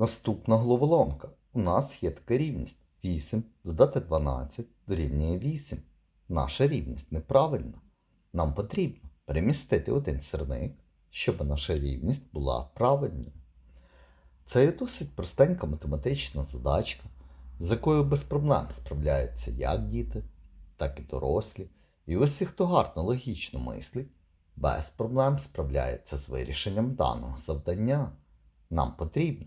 Наступна головоломка. У нас є така рівність. 8 додати 12 дорівнює 8. Наша рівність неправильна. Нам потрібно перемістити один сірник, щоб наша рівність була правильною. Це є досить простенька математична задачка, з якою без проблем справляються як діти, так і дорослі. І усі, хто гарно логічно мислить, без проблем справляється з вирішенням даного завдання. Нам потрібно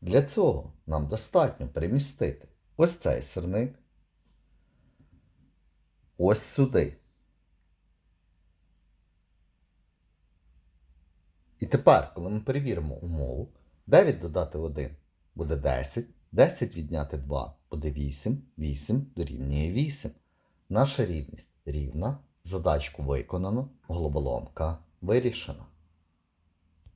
Для цього нам достатньо перемістити ось цей сирник, ось сюди. І тепер, коли ми перевіримо умову, 9 додати 1 буде 10, 10 відняти 2 буде 8, 8 дорівнює 8. Наша рівність рівна, задачку виконано, головоломка вирішена.